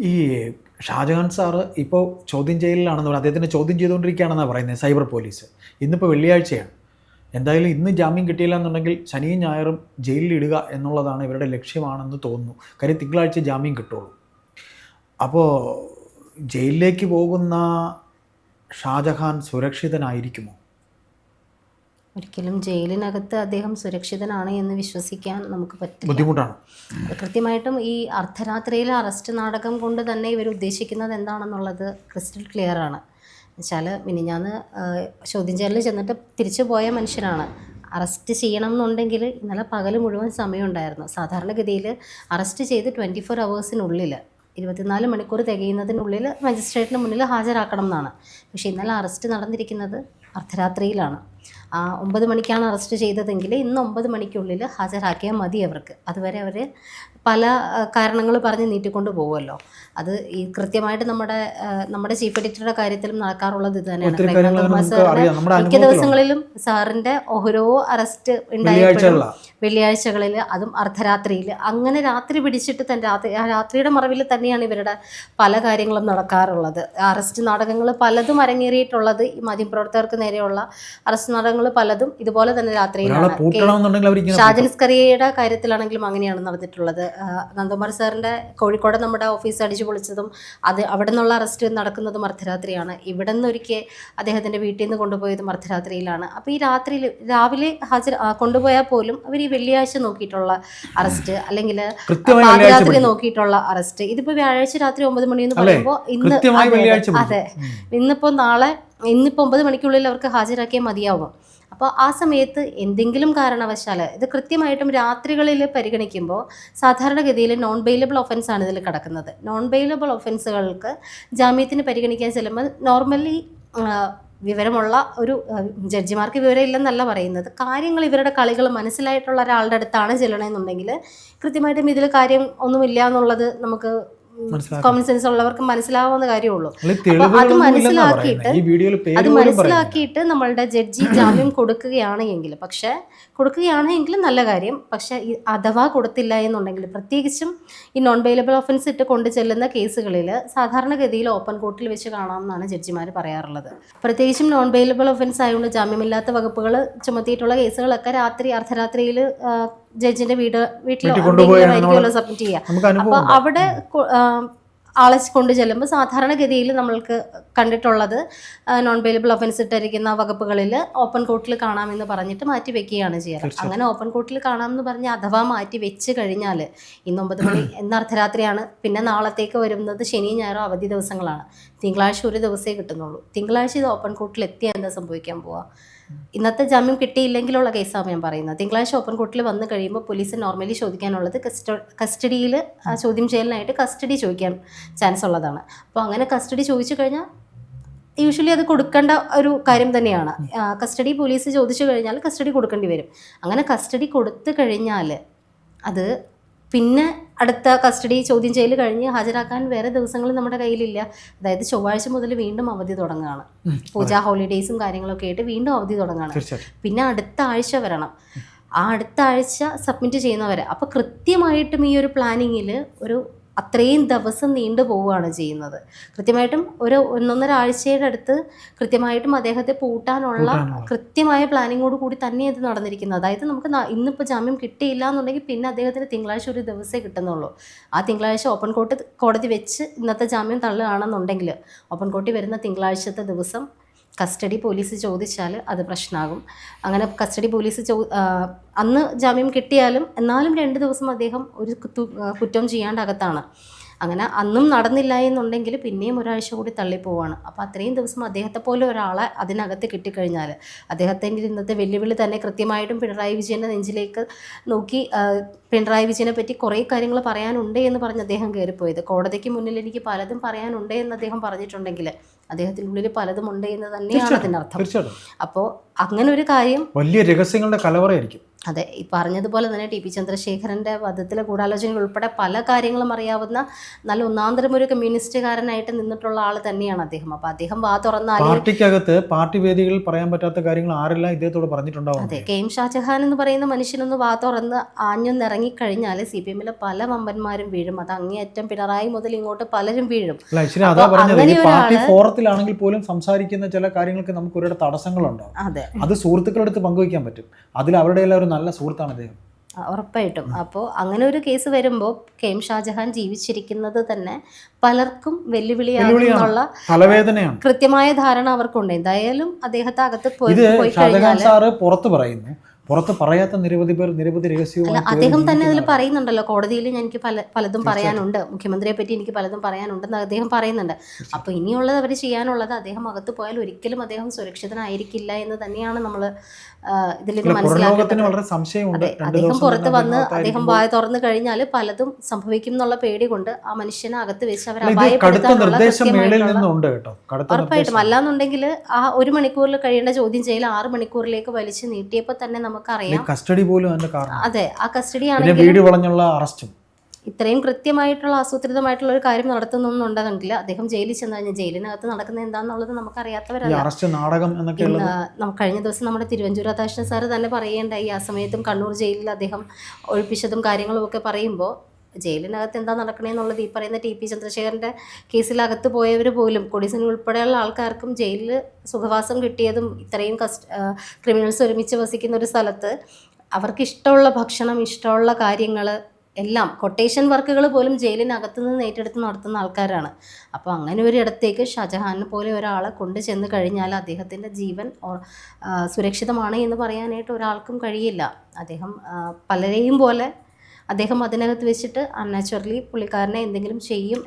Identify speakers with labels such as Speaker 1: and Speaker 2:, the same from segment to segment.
Speaker 1: ഈ ഷാജഹാൻ സാറ് ഇപ്പോൾ ചോദ്യം ചെയ്യലിലാണെന്ന് പറയുന്നത് അദ്ദേഹത്തിനെ ചോദ്യം ചെയ്തുകൊണ്ടിരിക്കുകയാണെന്നാണ് പറയുന്നത് സൈബർ പോലീസ്. ഇന്നിപ്പോൾ വെള്ളിയാഴ്ചയാണ്. എന്തായാലും ഇന്ന് ജാമ്യം കിട്ടിയില്ല എന്നുണ്ടെങ്കിൽ ശനിയും ഞായറും ജയിലിൽ ഇടുക എന്നുള്ളതാണ് ഇവരുടെ ലക്ഷ്യമാണെന്ന് തോന്നുന്നു. കാര്യം തിങ്കളാഴ്ച ജാമ്യം കിട്ടുള്ളൂ. അപ്പോൾ ജയിലിലേക്ക് പോകുന്ന ഷാജഹാൻ സുരക്ഷിതനായിരിക്കുമോ?
Speaker 2: ഒരിക്കലും ജയിലിനകത്ത് അദ്ദേഹം സുരക്ഷിതനാണ് എന്ന് വിശ്വസിക്കാൻ നമുക്ക് പറ്റില്ല.
Speaker 1: ബുദ്ധിമുട്ടാണ്.
Speaker 2: കൃത്യമായിട്ടും ഈ അർദ്ധരാത്രിയിലെ അറസ്റ്റ് നാടകം കൊണ്ട് തന്നെ ഇവർ ഉദ്ദേശിക്കുന്നത് എന്താണെന്നുള്ളത് ക്രിസ്റ്റൽ ക്ലിയർ ആണ്. വെച്ചാൽ മിനിഞ്ഞാന്ന് ചോദ്യം ചെയ്യലിൽ ചെന്നിട്ട് തിരിച്ചു പോയ മനുഷ്യനാണ്. അറസ്റ്റ് ചെയ്യണം എന്നുണ്ടെങ്കിൽ ഇന്നലെ പകൽ മുഴുവൻ സമയമുണ്ടായിരുന്നു. സാധാരണഗതിയിൽ അറസ്റ്റ് ചെയ്ത് ട്വന്റി ഫോർ അവേഴ്സിനുള്ളിൽ ഇരുപത്തിനാല് മണിക്കൂർ തികയുന്നതിനുള്ളിൽ മജിസ്ട്രേറ്റിന് മുന്നിൽ ഹാജരാക്കണം എന്നാണ്. പക്ഷേ ഇന്നലെ അറസ്റ്റ് നടന്നിരിക്കുന്നത് അർദ്ധരാത്രിയിലാണ്. ഒമ്പത് മണിക്കാണ് അറസ്റ്റ് ചെയ്തതെങ്കിൽ ഇന്ന് ഒമ്പത് മണിക്കുള്ളിൽ ഹാജരാക്കിയാൽ മതി അവർക്ക്. അതുവരെ അവർ പല കാരണങ്ങൾ പറഞ്ഞ് നീട്ടിക്കൊണ്ട് പോകുമല്ലോ അത് ഈ കൃത്യമായിട്ട് നമ്മുടെ നമ്മുടെ ചീഫ് എഡിറ്ററുടെ കാര്യത്തിലും നടക്കാറുള്ളത് ഇത് തന്നെയാണ്. സാറിന്റെ മിക്ക ദിവസങ്ങളിലും സാറിന്റെ ഓരോ അറസ്റ്റ് ഉണ്ടായപ്പോഴും വെള്ളിയാഴ്ചകളിൽ അതും അർദ്ധരാത്രിയിൽ. അങ്ങനെ രാത്രി പിടിച്ചിട്ട് തന്നെ രാത്രി രാത്രിയുടെ മറവിൽ തന്നെയാണ് ഇവരുടെ പല കാര്യങ്ങളും നടക്കാറുള്ളത്. അറസ്റ്റ് നാടകങ്ങൾ പലതും അരങ്ങേറിയിട്ടുള്ളത് ഈ മാധ്യമപ്രവർത്തകർക്ക് നേരെയുള്ള അറസ്റ്റ് നാടകങ്ങൾ പലതും ഇതുപോലെ തന്നെ രാത്രിയിലാണ്.
Speaker 1: പൂട്ടണമെന്നുണ്ടെങ്കിൽ അവരിങ്ങനെ
Speaker 2: ഷാജൻ സ്കറിയയുടെ കാര്യത്തിലാണെങ്കിലും അങ്ങനെയാണ് നടന്നിട്ടുള്ളത്. നന്ദകുമാർ സാറിന്റെ കോഴിക്കോട് നമ്മുടെ ഓഫീസ് അടിച്ചു പൊളിച്ചതും അത് അവിടെ നിന്നുള്ള അറസ്റ്റ് നടക്കുന്നതും അർദ്ധരാത്രിയാണ്. ഇവിടെ നിന്ന് ഒരിക്കൽ അദ്ദേഹത്തിന്റെ വീട്ടിൽ നിന്ന് കൊണ്ടുപോയതും അർദ്ധരാത്രിയിലാണ്. അപ്പോൾ ഈ രാത്രിയിൽ രാവിലെ ഹാജർ കൊണ്ടുപോയാൽ പോലും അവർ ഈ വെള്ളിയാഴ്ച നോക്കിയിട്ടുള്ള അറസ്റ്റ് അല്ലെങ്കിൽ പാതിരാത്രി നോക്കിയിട്ടുള്ള അറസ്റ്റ് ഇതിപ്പോ വ്യാഴാഴ്ച രാത്രി ഒമ്പത് മണി എന്ന് പറയുമ്പോൾ ഇന്ന് അതെ, ഇന്നിപ്പോൾ നാളെ ഇന്നിപ്പോൾ ഒമ്പത് മണിക്കുള്ളിൽ അവർക്ക് ഹാജരാക്കിയാൽ മതിയാവും അപ്പോൾ ആ സമയത്ത് എന്തെങ്കിലും കാരണവശാൽ ഇത് കൃത്യമായിട്ടും രാത്രികളിൽ പരിഗണിക്കുമ്പോൾ സാധാരണഗതിയിൽ നോൺ ബെയിലബിൾ ഒഫൻസ് ആണ് ഇതിൽ കിടക്കുന്നത് നോൺ ബെയിലബിൾ ഒഫൻസുകൾക്ക് ജാമ്യത്തിന് പരിഗണിക്കാൻ ചെല്ലുമ്പോൾ നോർമലി വിവരമുള്ള ഒരു ജഡ്ജിമാർക്ക് വിവരമില്ലെന്നല്ല പറയുന്നത് കാര്യങ്ങൾ ഇവരുടെ കളികൾ മനസ്സിലായിട്ടുള്ള ഒരാളുടെ അടുത്താണ് ചെല്ലണമെന്നുണ്ടെങ്കിൽ കൃത്യമായിട്ടും ഇതിൽ കാര്യം ഒന്നുമില്ല എന്നുള്ളത് നമുക്ക്. കോമൺ സെൻസ് ഉള്ളവർക്ക് മനസ്സിലാവുന്ന കാര്യമുള്ളൂ. അത് മനസ്സിലാക്കിയിട്ട് അത് മനസ്സിലാക്കിയിട്ട് നമ്മളുടെ ജഡ്ജി ജാമ്യം കൊടുക്കുകയാണെങ്കിൽ പക്ഷേ കൊടുക്കുകയാണെങ്കിൽ നല്ല കാര്യം. പക്ഷേ അഥവാ കൊടുത്തില്ല എന്നുണ്ടെങ്കിൽ പ്രത്യേകിച്ചും ഈ നോൺ ബെയിലബിൾ ഓഫൻസ് ഇട്ട് കൊണ്ടു ചെല്ലുന്ന കേസുകളിൽ സാധാരണഗതിയിൽ ഓപ്പൺ കോർട്ടിൽ വെച്ച് കാണാമെന്നാണ് ജഡ്ജിമാർ പറയാറുള്ളത്. പ്രത്യേകിച്ചും നോൺ ബെയിലബിൾ ഓഫൻസ് ആയതുകൊണ്ട് ജാമ്യമില്ലാത്ത വകുപ്പുകൾ ചുമത്തിയിട്ടുള്ള കേസുകളൊക്കെ രാത്രി അർദ്ധരാത്രിയിൽ ജഡ്ജിന്റെ വീട് വീട്ടിലോ സബ്മിറ്റ് ചെയ്യുക
Speaker 1: അപ്പൊ
Speaker 2: അപ്പോൾ അവിടെ ആളെ കൊണ്ട് ചെല്ലുമ്പോൾ സാധാരണഗതിയിൽ നമ്മൾക്ക് കണ്ടിട്ടുള്ളത് നോൺ ബെയിലബിൾ ഒഫൻസ് ഇട്ടിരിക്കുന്ന വകുപ്പുകളിൽ ഓപ്പൺ കോർട്ടിൽ കാണാമെന്ന് പറഞ്ഞിട്ട് മാറ്റി വെക്കുകയാണ് ചെയ്യാറ്. അങ്ങനെ ഓപ്പൺ കോർട്ടിൽ കാണാമെന്ന് പറഞ്ഞ് അഥവാ മാറ്റി വെച്ച് കഴിഞ്ഞാൽ ഇന്ന് ഒമ്പത് മണി എന്ന അർദ്ധരാത്രിയാണ്. പിന്നെ നാളത്തേക്ക് വരുന്നത് ശനി ഞായറോ അവധി ദിവസങ്ങളാണ്. തിങ്കളാഴ്ച ഒരു ദിവസമേ കിട്ടുന്നുള്ളൂ. തിങ്കളാഴ്ച ഇത് ഓപ്പൺ കോർട്ടിൽ എത്തിയാൽ എന്താ സംഭവിക്കാൻ പോവാ? ഇന്നത്തെ ജാമ്യം കിട്ടിയില്ലെങ്കിലുള്ള കേസാണ് ഞാൻ പറയുന്നത്. തിങ്കളാഴ്ച ഓപ്പൺ കോർട്ടിൽ വന്നു കഴിയുമ്പോൾ പോലീസ് നോർമലി ചോദിക്കാനുള്ളത് കസ്റ്റ കസ്റ്റഡിയിൽ ചോദ്യം ചെയ്യലിനായിട്ട് കസ്റ്റഡി ചോദിക്കാൻ ചാൻസ് ഉള്ളതാണ്. അപ്പോൾ അങ്ങനെ കസ്റ്റഡി ചോദിച്ചു കഴിഞ്ഞാൽ യൂഷ്വലി അത് കൊടുക്കേണ്ട ഒരു കാര്യം തന്നെയാണ്. കസ്റ്റഡി പോലീസ് ചോദിച്ചു കഴിഞ്ഞാൽ കസ്റ്റഡി കൊടുക്കേണ്ടി വരും. അങ്ങനെ കസ്റ്റഡി കൊടുത്തു കഴിഞ്ഞാൽ അത് പിന്നെ അടുത്ത കസ്റ്റഡി ചോദ്യം ചെയ്യൽ കഴിഞ്ഞ് ഹാജരാക്കാൻ വേറെ ദിവസങ്ങൾ നമ്മുടെ കയ്യിലില്ല. അതായത് ചൊവ്വാഴ്ച മുതൽ വീണ്ടും അവധി തുടങ്ങുകയാണ്. പൂജാ ഹോളിഡേയ്സും കാര്യങ്ങളൊക്കെ ആയിട്ട് വീണ്ടും അവധി തുടങ്ങുകയാണ് പിന്നെ അടുത്ത ആഴ്ച വരണം. ആ അടുത്ത ആഴ്ച സബ്മിറ്റ് ചെയ്യുന്നവരെ. അപ്പോൾ കൃത്യമായിട്ടും ഈ ഒരു പ്ലാനിങ്ങിൽ ഒരു അത്രയും ദിവസം നീണ്ടു പോവുകയാണ് ചെയ്യുന്നത്. കൃത്യമായിട്ടും ഒരു ഒന്നൊന്നര ആഴ്ചയുടെ അടുത്ത് കൃത്യമായിട്ടും അദ്ദേഹത്തെ പൂട്ടാനുള്ള. കൃത്യമായ പ്ലാനിങ്ങോട് കൂടി തന്നെ ഇത് നടന്നിരിക്കുന്നത്. അതായത് നമുക്ക് ഇന്നിപ്പോൾ ജാമ്യം കിട്ടിയില്ല എന്നുണ്ടെങ്കിൽ പിന്നെ അദ്ദേഹത്തിന് തിങ്കളാഴ്ച ഒരു ദിവസമേ കിട്ടുന്നുള്ളൂ. ആ തിങ്കളാഴ്ച ഓപ്പൺ കോർട്ട് കോടതി വെച്ച് ഇന്നത്തെ ജാമ്യം തള്ളുകയാണെന്നുണ്ടെങ്കിൽ ഓപ്പൺ കോർട്ടിൽ വരുന്ന തിങ്കളാഴ്ചത്തെ ദിവസം കസ്റ്റഡി പോലീസ് ചോദിച്ചാൽ അത് പ്രശ്നമാകും. അങ്ങനെ കസ്റ്റഡി പോലീസ് ചോ അന്ന് ജാമ്യം കിട്ടിയാലും എന്നാലും രണ്ട് ദിവസം അദ്ദേഹം ഒരു കുറ്റം ചെയ്യാണ്ട് അകത്താണ്. അങ്ങനെ അന്നും നടന്നില്ല എന്നുണ്ടെങ്കിൽ പിന്നെയും ഒരാഴ്ച കൂടി തള്ളിപ്പോവാണ്. അപ്പോൾ അത്രയും ദിവസം അദ്ദേഹത്തെ പോലെ ഒരാളെ അതിനകത്ത് കിട്ടിക്കഴിഞ്ഞാൽ അദ്ദേഹത്തിന്റെ ഇന്നത്തെ വെല്ലുവിളി തന്നെ കൃത്യമായിട്ടും പിണറായി വിജയന്റെ നെഞ്ചിലേക്ക് നോക്കി പിണറായി വിജയനെ പറ്റി കുറേ കാര്യങ്ങൾ പറയാനുണ്ട് എന്ന് പറഞ്ഞ് അദ്ദേഹം കയറിപ്പോയത്. കോടതിക്ക് മുന്നിൽ എനിക്ക് പലതും പറയാനുണ്ട് എന്ന് അദ്ദേഹം പറഞ്ഞിട്ടുണ്ടെങ്കിൽ അദ്ദേഹത്തിന്റെ ഉള്ളിൽ പലതും ഉണ്ട് എന്ന് തന്നെയാണ് അതിന്റെ
Speaker 1: അർത്ഥം
Speaker 2: അപ്പോൾ അങ്ങനെ ഒരു കാര്യം
Speaker 1: വലിയ രഹസ്യങ്ങളുടെ കലവറയായിരിക്കും.
Speaker 2: അതെ ഈ പറഞ്ഞതുപോലെ തന്നെ ടി പി ചന്ദ്രശേഖരന്റെ വധത്തിലെ ഗൂഢാലോചനകൾ ഉൾപ്പെടെ പല കാര്യങ്ങളും അറിയാവുന്ന നല്ല ഒന്നാന്തരം ഒരു കമ്മ്യൂണിസ്റ്റുകാരനായിട്ട് നിന്നിട്ടുള്ള ആൾ തന്നെയാണ് അദ്ദേഹം. അപ്പോൾ അദ്ദേഹം വാ തുറന്നാൽ
Speaker 1: പാർട്ടിക്കകത്ത് പാർട്ടി വേദികളിൽ പറയാൻ പറ്റാത്ത കാര്യങ്ങൾ ആരെല്ലാം ഇദ്ദേഹത്തോട് പറഞ്ഞിട്ടുണ്ടാവും?
Speaker 2: അതെ കെ എം ഷാജഹാൻ എന്ന് പറയുന്ന മനുഷ്യനൊന്ന് വാ തുറന്ന് ആഞ്ഞൊന്നിറങ്ങിക്കഴിഞ്ഞാൽ സി പി എമ്മിലെ പല വമ്പന്മാരും വീഴും. അത് അങ്ങേയറ്റം പിണറായി മുതൽ ഇങ്ങോട്ട് പലരും വീഴും.
Speaker 1: ഫോറത്തിലാണെങ്കിൽ പോലും സംസാരിക്കുന്ന ചില കാര്യങ്ങൾക്ക് നമുക്ക് ഒരുപാട് തടസ്സങ്ങളുണ്ടാവും
Speaker 2: അതെ.
Speaker 1: അത് സുഹൃത്തുക്കളുടെ അടുത്ത് പങ്കുവയ്ക്കാൻ പറ്റും. അതിൽ അവരുടെ എല്ലാം ഒരു നല്ല സുഹൃത്താണ് അദ്ദേഹം
Speaker 2: ഉറപ്പായിട്ടും. അപ്പോൾ അങ്ങനെ ഒരു കേസ് വരുമ്പോൾ കെ എം ഷാജഹാൻ ജീവിച്ചിരിക്കുന്നത് തന്നെ പലർക്കും വെല്ലുവിളിയാണെന്നുള്ള
Speaker 1: തലവേദനയാണ്.
Speaker 2: കൃത്യമായ ധാരണ അവർക്കുണ്ട്. എന്തായാലും അദ്ദേഹത്തെ അകത്ത് പോയി പോയി
Speaker 1: ഷാജഹാൻ
Speaker 2: കഴിഞ്ഞാൽ
Speaker 1: സാറ് പുറത്ത് പറയുന്നു. പുറത്ത് പറയാത്ത നിരവധി പേർ നിരവധി രഹസ്യവും
Speaker 2: അദ്ദേഹം തന്നെ അതിൽ പറയുന്നുണ്ടല്ലോ കോടതിയിൽ എനിക്ക് പല പലതും പറയാനുണ്ട്. മുഖ്യമന്ത്രിയെ പറ്റി എനിക്ക് പലതും പറയാനുണ്ടെന്ന് അദ്ദേഹം പറയുന്നുണ്ട്. അപ്പോൾ ഇനിയുള്ളത് അവർ ചെയ്യാനുള്ളത് അദ്ദേഹം അകത്ത് പോയാൽ ഒരിക്കലും അദ്ദേഹം സുരക്ഷിതനായിരിക്കില്ല എന്ന് തന്നെയാണ് നമ്മൾ ഇതിൽ
Speaker 1: മനസ്സിലാക്കുന്നത്
Speaker 2: അദ്ദേഹം പുറത്ത് വന്ന് അദ്ദേഹം വായ തുറന്നു കഴിഞ്ഞാൽ പലതും സംഭവിക്കും എന്നുള്ള പേടി കൊണ്ട് ആ മനുഷ്യനെ അകത്ത് വെച്ച് അവർ ഉറപ്പായിട്ടും. അല്ലാന്നുണ്ടെങ്കിൽ ആ ഒരു മണിക്കൂറിൽ കഴിയേണ്ട ചോദ്യം ചെയ്യൽ ആറ് മണിക്കൂറിലേക്ക് വലിച്ചു നീട്ടിയപ്പോൾ തന്നെ നമുക്കറിയാം.
Speaker 1: കസ്റ്റഡി പോലും അതിന്റെ കാരണം
Speaker 2: അതെ ആ കസ്റ്റഡി ആണെങ്കിൽ
Speaker 1: വീട് വളഞ്ഞുള്ള അറസ്റ്റും.
Speaker 2: ഇത്രയും കൃത്യമായിട്ടുള്ള ആസൂത്രിതമായിട്ടുള്ള ഒരു കാര്യം നടത്തുന്നുണ്ടെങ്കിൽ അദ്ദേഹം ജയിലിൽ ചെന്ന് കഴിഞ്ഞാൽ ജയിലിനകത്ത് നടക്കുന്നത് എന്താണെന്നുള്ളത്
Speaker 1: നമുക്കറിയാത്തവരാണ്
Speaker 2: നമുക്കറിയാത്തവരല്ല നമുക്ക് കഴിഞ്ഞ ദിവസം നമ്മുടെ തിരുവഞ്ചൂർ രാധാകൃഷ്ണൻ സാറ് തന്നെ പറയേണ്ടായി ആ സമയത്തും കണ്ണൂർ ജയിലിൽ അദ്ദേഹം ഒഴിപ്പിച്ചതും കാര്യങ്ങളും ഒക്കെ പറയുമ്പോൾ ജയിലിനകത്ത് എന്താ നടക്കണേന്നുള്ളത് ഈ പറയുന്ന ടി പി ചന്ദ്രശേഖരന്റെ കേസിലകത്ത് പോയവർ പോലും കൊടിസിനി ഉൾപ്പെടെയുള്ള ആൾക്കാർക്കും ജയിലിൽ സുഖവാസം കിട്ടിയതും ഇത്രയും കസ്റ്റ് ക്രിമിനൽസ് ഒരുമിച്ച് വസിക്കുന്ന ഒരു സ്ഥലത്ത് അവർക്ക് ഇഷ്ടമുള്ള ഭക്ഷണം ഇഷ്ടമുള്ള കാര്യങ്ങൾ എല്ലാം കൊട്ടേഷൻ വർക്കുകൾ പോലും ജയിലിനകത്ത് നിന്ന് ഏറ്റെടുത്ത് നടത്തുന്ന ആൾക്കാരാണ്. അപ്പോൾ അങ്ങനെ ഒരു ഇടത്തേക്ക് ഷാജഹാനെ പോലെ ഒരാളെ കൊണ്ട് ചെന്ന് കഴിഞ്ഞാൽ അദ്ദേഹത്തിന്റെ ജീവൻ സുരക്ഷിതമാണ് എന്ന് പറയാനായിട്ട് ഒരാൾക്കും കഴിയില്ല. അദ്ദേഹം പലരെയും പോലെ അദ്ദേഹം അതിനകത്ത് വെച്ചിട്ട് അൺനാച്ചുറലി പുള്ളിക്കാരനെ എന്തെങ്കിലും ചെയ്യും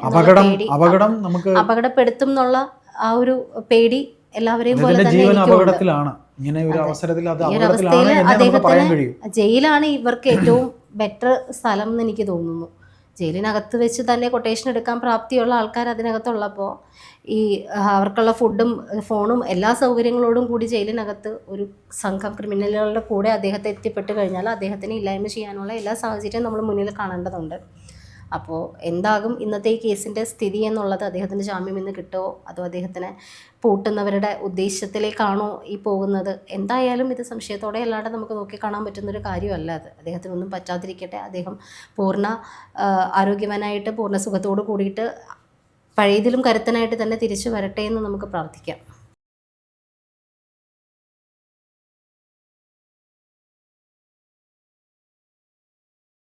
Speaker 1: അപകടം നമുക്ക്
Speaker 2: അപകടപ്പെടുത്തും എന്നുള്ള ആ ഒരു പേടി എല്ലാവരെയും പോലെ തന്നെ
Speaker 1: അപകടത്തിലാണ്. ഇങ്ങനെ ഒരു അവസരത്തിൽ അത് അപകടത്തിലാണ്
Speaker 2: അദ്ദേഹത്തിന് ജയിലാണ് ഇവർക്ക് ഏറ്റവും ബെറ്റർ സ്ഥലം എന്ന് എനിക്ക് തോന്നുന്നു. ജയിലിനകത്ത് വെച്ച് തന്നെ കൊട്ടേഷൻ എടുക്കാൻ പ്രാപ്തിയുള്ള ആൾക്കാർ അതിനകത്തുള്ളപ്പോൾ ഈ അവർക്കുള്ള ഫുഡും ഫോണും എല്ലാ സൗകര്യങ്ങളോടും കൂടി ജയിലിനകത്ത് ഒരു സംഘം ക്രിമിനലുകളുടെ കൂടെ അദ്ദേഹത്തെ എത്തിപ്പെട്ട് കഴിഞ്ഞാൽ അദ്ദേഹത്തിന് ഇല്ലായ്മ ചെയ്യാനുള്ള എല്ലാ സാഹചര്യവും നമ്മൾ മുന്നിൽ കാണേണ്ടതുണ്ട്. അപ്പോൾ എന്താകും ഇന്നത്തെ ഈ കേസിന്റെ സ്ഥിതി എന്നുള്ളത് അദ്ദേഹത്തിന് ജാമ്യം ഇന്ന് കിട്ടുമോ അതോ അദ്ദേഹത്തിന് പൂട്ടുന്നവരുടെ ഉദ്ദേശത്തിലേക്കാണോ ഈ പോകുന്നത്? എന്തായാലും ഇത് സംശയത്തോടെ അല്ലാണ്ട് നമുക്ക് നോക്കി നോക്കിക്കാണാൻ പറ്റുന്നൊരു കാര്യമല്ല അത്. അദ്ദേഹത്തിനൊന്നും പറ്റാതിരിക്കട്ടെ. അദ്ദേഹം പൂർണ ആരോഗ്യവാനായിട്ട് പൂർണ സുഖത്തോട് കൂടിയിട്ട് പഴയതിലും കരുത്തനായിട്ട് തന്നെ തിരിച്ചു വരട്ടെ എന്ന് നമുക്ക് പ്രാർത്ഥിക്കാം.